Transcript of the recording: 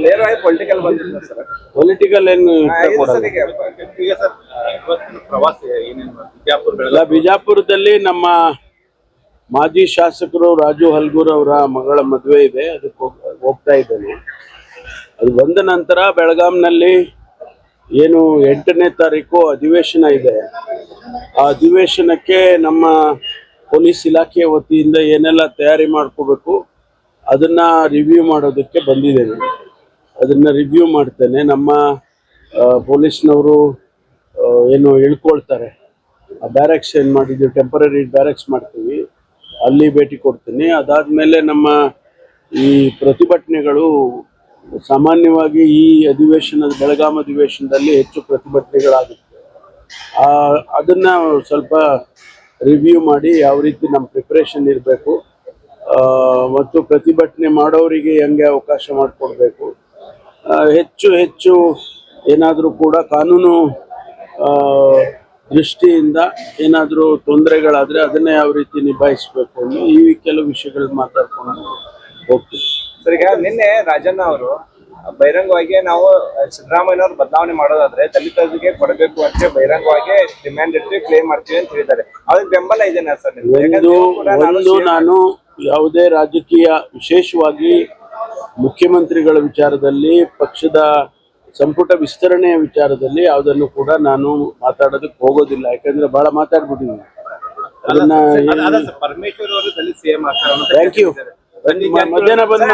ನೇರವಾಗಿ ಪೊಲಿಟಿಕಲ್ ಬಂದಿಲ್ಲ sir. Political ಏನು ಈಗ ಸರ್ ಇವತ್ತಿನ ಪ್ರವಾಸ ಏನೇನು ಬಿಜಾಪುರ ಬಿಜಾಪುರದಲ್ಲಿ ನಮ್ಮ ಮಾಜಿ ಶಾಸಕರು ರಾಜು ಹಲ್ಗೂರ್ ಅವರ ಮಗಳ ಮದುವೆ ಇದೆ. ಅದಕ್ಕೆ ಹೋಗ್- ಹೋಗ್ತಾ ಇದ್ದೇನೆ. ಅದು ಬಂದ ನಂತರ ಬೆಳಗಾಂನಲ್ಲಿ ಏನು ಎಂಟನೇ ತಾರೀಕು ಅಧಿವೇಶನ ಇದೆ. ಆ ಅಧಿವೇಶನಕ್ಕೆ ನಮ್ಮ ಪೊಲೀಸ್ ಇಲಾಖೆಯ ವತಿಯಿಂದ ಏನೆಲ್ಲ ತಯಾರಿ ಮಾಡ್ಕೋಬೇಕು ಅದನ್ನ ರಿವ್ಯೂ ಮಾಡೋದಕ್ಕೆ ಬಂದಿದ್ದೇನೆ. ಅದನ್ನ ರಿವ್ಯೂ ಮಾಡ್ತೇನೆ. ನಮ್ಮ ಪೊಲೀಸ್ನವರು ಏನು ಹೇಳ್ಕೊಳ್ತಾರೆ. ಬ್ಯಾರಕ್ಸ್ ಏನು ಮಾಡಿದ್ವಿ ಟೆಂಪರರಿ ಬ್ಯಾರಕ್ಸ್ ಮಾಡ್ತೀವಿ. ಅಲ್ಲಿ ಭೇಟಿ ಕೊಡ್ತೀನಿ. ಅದಾದಮೇಲೆ ನಮ್ಮ ಈ ಪ್ರತಿಭಟನೆಗಳು, ಸಾಮಾನ್ಯವಾಗಿ ಈ ಅಧಿವೇಶನದ, ಬೆಳಗಾಂ ಅಧಿವೇಶನದಲ್ಲಿ ಹೆಚ್ಚು ಪ್ರತಿಭಟನೆಗಳಾಗುತ್ತೆ. ಆ, ಅದನ್ನ ಸ್ವಲ್ಪ ರಿವ್ಯೂ ಮಾಡಿ ಯಾವ ರೀತಿ ನಮ್ಮ ಪ್ರಿಪ್ರೇಷನ್ ಇರಬೇಕು ಮತ್ತು ಪ್ರತಿಭಟನೆ ಮಾಡೋರಿಗೆ ಹೆಂಗೆ ಅವಕಾಶ ಮಾಡಿಕೊಡ್ಬೇಕು. ಹೆಚ್ಚು ಹೆಚ್ಚು ಏನಾದರೂ ಕೂಡ ಕಾನೂನು ದೃಷ್ಟಿಯಿಂದ ಏನಾದರೂ ತೊಂದರೆಗಳಾದರೆ ಅದನ್ನೇ ಯಾವ ರೀತಿ ನಿಭಾಯಿಸಬೇಕು ಅನ್ನೋ ಈ ಕೆಲವು ವಿಷಯಗಳು ಮಾತಾಡ್ಕೊಂಡು ಹೋಗ್ತೀವಿ. ಸರ್ ಈಗ ನಿನ್ನೆ ರಾಜಣ್ಣ ಅವರು ಬಹಿರಂಗವಾಗಿ ನಾವು ಸಿದ್ದರಾಮಯ್ಯವ್ರು ಬದಲಾವಣೆ ಮಾಡೋದಾದ್ರೆ ದಲಿತರಿಗೆ ಕೊಡಬೇಕು ಅಂತ ಬಹಿರಂಗವಾಗಿ ಡಿಮ್ಯಾಂಡ್ ಇಟ್ಟು ಕ್ಲೇಮ್ ಮಾಡ್ತೀವಿ ಅಂತ ಹೇಳಿದ್ದಾರೆ. ಅದಕ್ಕೆ ಬೆಂಬಲ ಇದೆನಾ ಸರ್ ಒಂದು ನಾನು ಯಾವುದೇ ರಾಜಕೀಯ ವಿಶೇಷವಾಗಿ ಮುಖ್ಯಮಂತ್ರಿಗಳ ವಿಚಾರದಲ್ಲಿ ಪಕ್ಷದ ಸಂಪುಟ ವಿಸ್ತರಣೆಯ ವಿಚಾರದಲ್ಲಿ ಯಾವುದನ್ನು ಕೂಡ ನಾನು ಮಾತಾಡೋದಕ್ಕೆ ಹೋಗೋದಿಲ್ಲ ಯಾಕಂದ್ರೆ ಬಹಳ ಮಾತಾಡ್ಬಿಟ್ಟಿದ್ದೀನಿ ಅದನ್ನ ಥ್ಯಾಂಕ್ ಯು ಮಧ್ಯಾಹ್ನ ಬಂದು